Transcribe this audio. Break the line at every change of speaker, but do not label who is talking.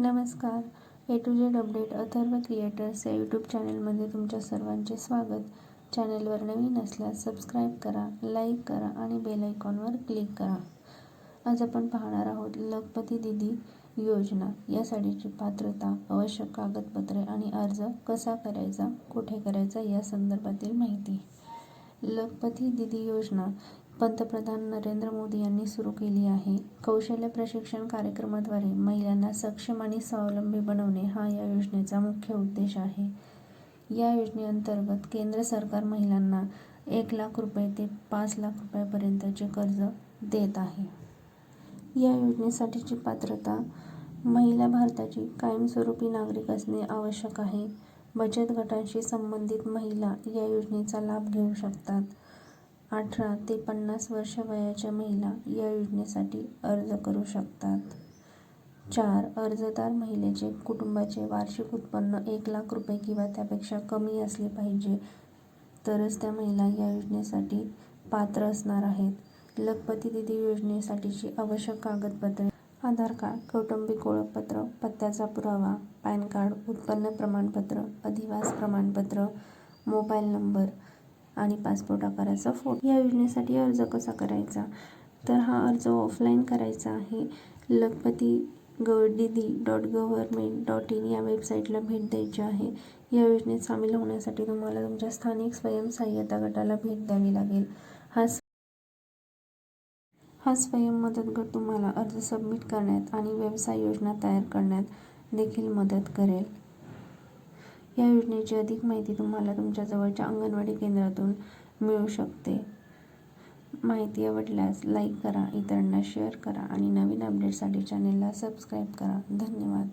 नमस्कार. A to Z update Atharva creators या YouTube चॅनलमध्ये तुमच्या सर्वांचे स्वागत. चॅनलवर नवीन असल्यास सबस्क्राईब करा लाईक करा आणि बेल आयकॉनवर क्लिक करा. आज आपण पाहणार आहोत लखपती दिदी योजना. यासाठीची पात्रता आवश्यक कागदपत्रे आणि अर्ज कसा करायचा कुठे करायचा या संदर्भातील माहिती. लखपती दिदी योजना पंतप्रधान नरेंद्र मोदी यांनी सुरू केली आहे. कौशल्य प्रशिक्षण कार्यक्रमाद्वारे महिलांना सक्षम आणि स्वावलंबी बनवणे हा या योजनेचा मुख्य उद्देश आहे. या योजनेअंतर्गत केंद्र सरकार महिलांना एक लाख रुपये ते पाच लाख रुपयापर्यंतचे कर्ज देत आहे. या योजनेसाठीची पात्रता महिला भारताची कायमस्वरूपी नागरिक असणे आवश्यक आहे. बचत गटांशी संबंधित महिला या योजनेचा लाभ घेऊ शकतात. अठरा ते पन्नास वर्ष वयाच्या महिला या योजनेसाठी अर्ज करू शकतात. चार अर्जदार महिलेचे कुटुंबाचे वार्षिक उत्पन्न एक लाख रुपये किंवा त्यापेक्षा कमी असले पाहिजे. तरच त्या महिला या योजनेसाठी पात्र असणार आहेत. लखपती दिदी योजनेसाठीची आवश्यक कागदपत्रे आधार कार्ड कौटुंबिक ओळखपत्र पत्त्याचा पुरावा पॅन कार्ड उत्पन्न प्रमाणपत्र अधिवास प्रमाणपत्र मोबाईल नंबर आणि पासपोर्ट आकाराचा फोटो. या योजनेसाठी अर्ज कसा करायचा? तर हा अर्ज ऑफलाईन करायचा आहे. लखपती गव दिदी डॉट गव्हर्मेंट डॉट इन या वेबसाईटला भेट द्यायची आहे. या योजनेत सामील होण्यासाठी तुम्हाला तुमच्या स्थानिक स्वयंसहाय्यता गटाला भेट द्यावी लागेल. हा हा स्वयं मदत गट तुम्हाला अर्ज सबमिट करण्यात आणि व्यवसाय योजना तयार करण्यात देखील मदत करेल. या योजनेची अधिक माहिती तुम्हाला तुमच्या जवळच्या अंगणवाडी केंद्रातून मिळू शकते. माहिती आवडल्यास लाईक करा इतरांना शेअर करा आणि नवीन अपडेटसाठी चॅनेलला सबस्क्राईब करा. धन्यवाद.